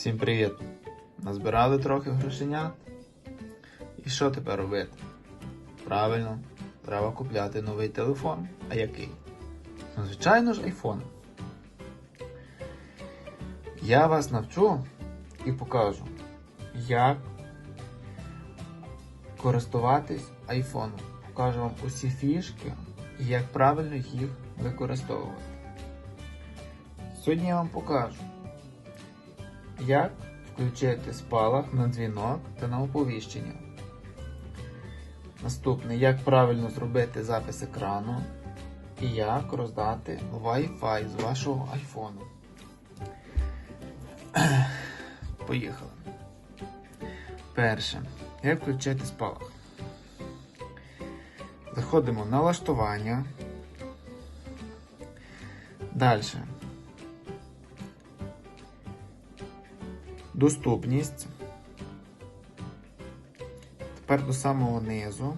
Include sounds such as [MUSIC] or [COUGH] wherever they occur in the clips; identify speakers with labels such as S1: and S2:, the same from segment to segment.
S1: Всім привіт! Назбирали трохи грошенят. І що тепер робити? Правильно, треба купляти новий телефон. А який? Ну, звичайно ж, iPhone. Я вас навчу і покажу, як користуватись iPhone. Покажу вам усі фішки і як правильно їх використовувати. Сьогодні я вам покажу, як включити спалах на дзвінок та на оповіщення. Наступне, як правильно зробити запис екрану і як роздати Wi-Fi з вашого айфону. [CLEARS THROAT] Поїхали. Перше. Як включити спалах? Заходимо в налаштування. Далі. Доступність. Тепер до самого низу.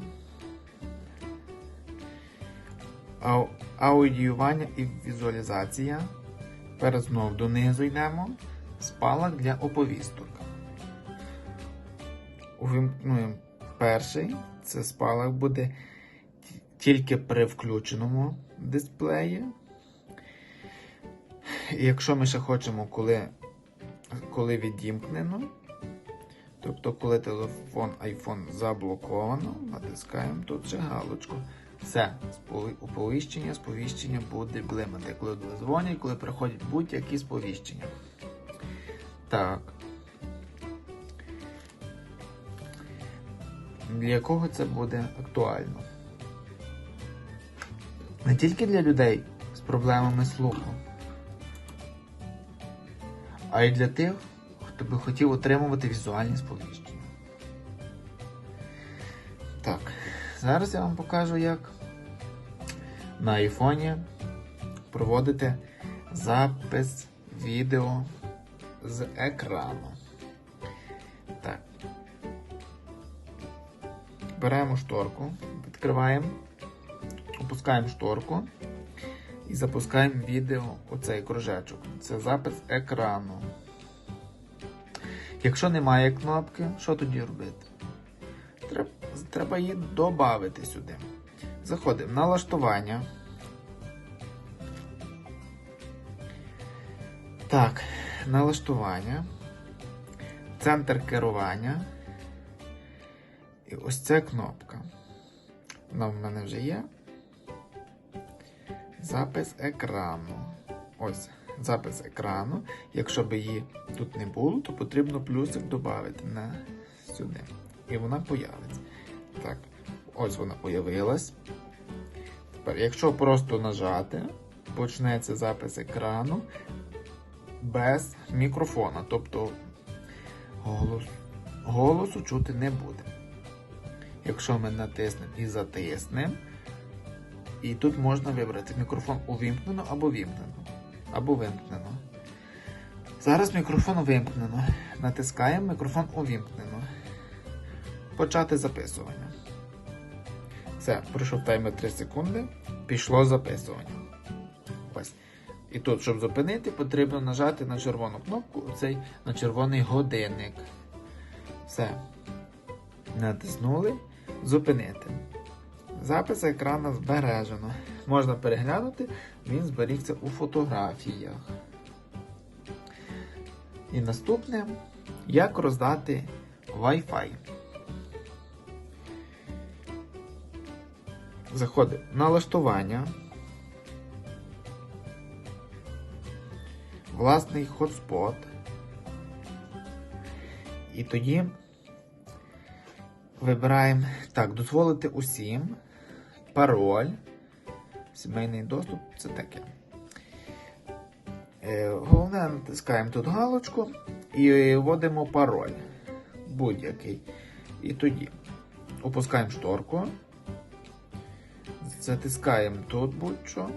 S1: Аудіювання і візуалізація. Тепер знов донизу йдемо. Спалах для оповісток. Увімкнуємо перший. Це спалах буде тільки при включеному дисплеї. І якщо ми ще хочемо, коли коли відімкнено, тобто коли телефон iPhone заблоковано, натискаємо тут ще галочку. Все, оповіщення, сповіщення буде блимати, коли дзвонять, коли приходять будь-які сповіщення. Так. Для кого це буде актуально? Не тільки для людей з проблемами слуху а й для тих, хто би хотів отримувати візуальні сповіщення. Так, зараз я вам покажу, як на айфоні проводити запис відео з екрану. Так. Беремо шторку, відкриваємо, опускаємо шторку. І запускаємо відео оцей кружечок. Це запис екрану. Якщо немає кнопки, що тоді робити? Треба, треба її додати сюди. Заходимо в налаштування. Так, налаштування. Центр керування. І ось ця кнопка. Вона в мене вже є. Запис екрану. Ось запис екрану. Якщо б її тут не було, то потрібно плюсик додати на сюди. І вона появиться. Так, ось вона появилась. Тепер, якщо просто нажати, почнеться запис екрану без мікрофона. Тобто голос, голосу чути не буде. Якщо ми натиснемо і затиснемо, і тут можна вибрати мікрофон увімкнено або вімкнено. Або вимкнено. Зараз мікрофон увімкнено. Натискаємо мікрофон увімкнено. Почати записування. Все, пройшов таймер 3 секунди. Пішло записування. Ось. І тут, щоб зупинити, потрібно нажати на червону кнопку, оцей на червоний годинник. Все. Натиснули. Зупинити. Запис екрану збережено. Можна переглянути, він зберігся у фотографіях. І наступне, як роздати Wi-Fi. Заходимо налаштування. Власний хотспот. І тоді вибираємо так, дозволити усім. Пароль. Сімейний доступ це таке. Е, Головне, натискаємо тут галочку і вводимо пароль. Будь-який. І тоді опускаємо шторку. Затискаємо тут будь-що.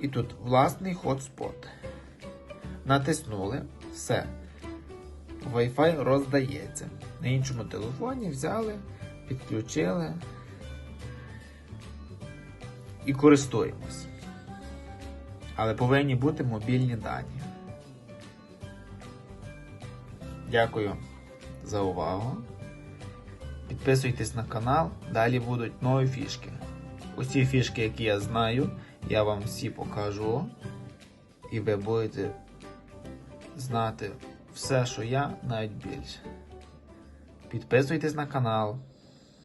S1: І тут власний хотспот. Натиснули. Все. Wi-Fi роздається. На іншому телефоні взяли, підключили і користуємось. Але повинні бути мобільні дані. Дякую за увагу. Підписуйтесь на канал, далі будуть нові фішки. Усі фішки, які я знаю, я вам всі покажу. І ви будете знати все, що я, навіть більше. Підписуйтесь на канал.